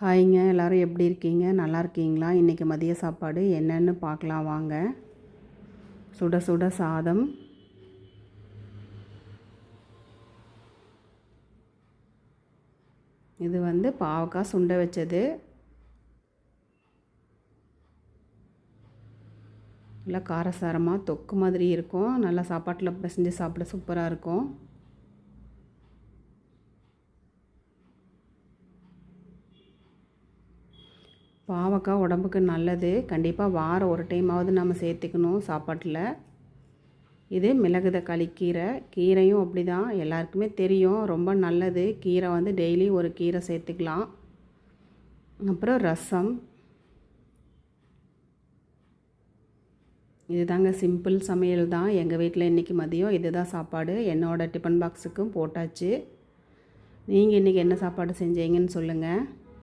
ஹாய்ங்க எல்லோரும் எப்படி இருக்கீங்க? நல்லா இருக்கீங்களா? இன்றைக்கி மதிய சாப்பாடு என்னென்னு பார்க்கலாம் வாங்க. சுட சுட சாதம். இது வந்து பாவக்காய் சுண்டை வச்சது. நல்லா காரசாரமாக தொக்கு மாதிரி இருக்கும். நல்லா சாப்பாட்டில் பிசைஞ்சு சாப்பிட சூப்பராக இருக்கும். பாவக்காய் உடம்புக்கு நல்லது. கண்டிப்பாக வாரம் ஒரு டைமாவது நம்ம சேர்த்துக்கணும் சாப்பாட்டில். இது மிளகு தக்காளி கீரை. கீரையும் அப்படி தான் எல்லாருக்குமே தெரியும். ரொம்ப நல்லது. கீரை வந்து டெய்லி ஒரு கீரை சேர்த்துக்கலாம். அப்புறம் ரசம். இதுதாங்க சிம்பிள் சமையல் தான். எங்கள் வீட்டில் இன்றைக்கி மதியம் இது தான் சாப்பாடு. என்னோடய டிஃபன் பாக்ஸுக்கும் போட்டாச்சு. நீங்கள் இன்றைக்கி என்ன சாப்பாடு செஞ்சீங்கன்னு சொல்லுங்கள்